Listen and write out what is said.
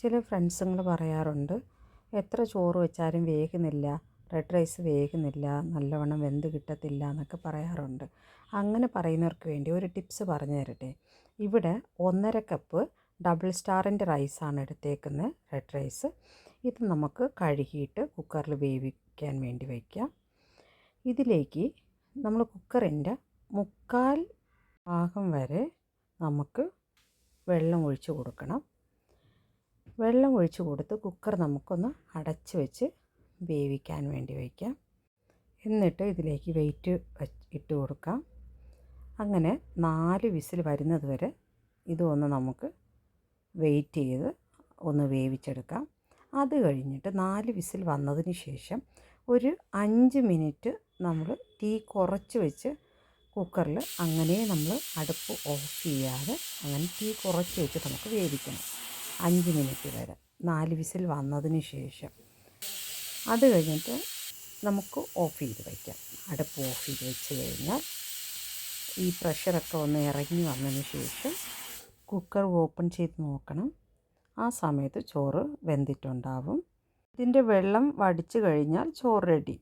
ചില ഫ്രണ്ട്സുങ്ങൾ പറയാറുണ്ട് എത്ര ചോറ് വെച്ചാലും വേകുന്നില്ല റെഡ് റൈസ് വേകുന്നില്ല നല്ലവണ്ണം വെന്ത് കിട്ടത്തില്ല എന്നൊക്കെ പറയാറുണ്ട്. അങ്ങനെ പറയുന്നവർക്ക് വേണ്ടി ഒരു ടിപ്സ് പറഞ്ഞു തരട്ടെ. ഇവിടെ ഒന്നര കപ്പ് ഡബിൾ സ്റ്റാറിന്റെ റൈസാണ് എടുത്തേക്കുന്നത് റെഡ് റൈസ്. ഇത് നമുക്ക് കഴുകിയിട്ട് കുക്കറിൽ വേവിക്കാൻ വേണ്ടി വയ്ക്കാം. ഇതിലേക്ക് നമ്മൾ കുക്കറിന്റെ മുക്കാൽ ഭാഗം വരെ നമുക്ക് വെള്ളം ഒഴിച്ച് കൊടുക്കണം. വെള്ളം ഒഴിച്ച് കൊടുത്ത് കുക്കർ നമുക്കൊന്ന് അടച്ച് വെച്ച് വേവിക്കാൻ വേണ്ടി വയ്ക്കാം. എന്നിട്ട് ഇതിലേക്ക് വെയിറ്റ് ഇട്ട് കൊടുക്കാം. അങ്ങനെ നാല് വിസിൽ വരുന്നത് വരെ ഇതൊന്ന് നമുക്ക് വെയിറ്റ് ചെയ്ത് ഒന്ന് വേവിച്ചെടുക്കാം. അത് കഴിഞ്ഞിട്ട് നാല് വിസിൽ വന്നതിന് ശേഷം ഒരു അഞ്ച് മിനിറ്റ് നമ്മൾ തീ കുറച്ച് വെച്ച് കുക്കറിൽ അങ്ങനെ നമ്മൾ അടുപ്പ് ഓഫ് ചെയ്യാതെ അങ്ങനെ തീ കുറച്ച് വെച്ച് നമുക്ക് വേവിക്കണം. അഞ്ച് മിനിറ്റ് വരെ നാല് വിസിൽ വന്നതിന് ശേഷം അത് കഴിഞ്ഞിട്ട് നമുക്ക് ഓഫ് ചെയ്ത് വയ്ക്കാം. അടുപ്പ് ഓഫ് ചെയ്ത് വെച്ച് കഴിഞ്ഞാൽ ഈ പ്രഷറൊക്കെ ഒന്ന് ഇറങ്ങി വന്നതിന് ശേഷം കുക്കർ ഓപ്പൺ ചെയ്ത് നോക്കണം. ആ സമയത്ത് ചോറ് വെന്തിട്ടുണ്ടാവും. ഇതിന്റെ വെള്ളം വടിച്ചു കഴിഞ്ഞാൽ ചോറ് റെഡി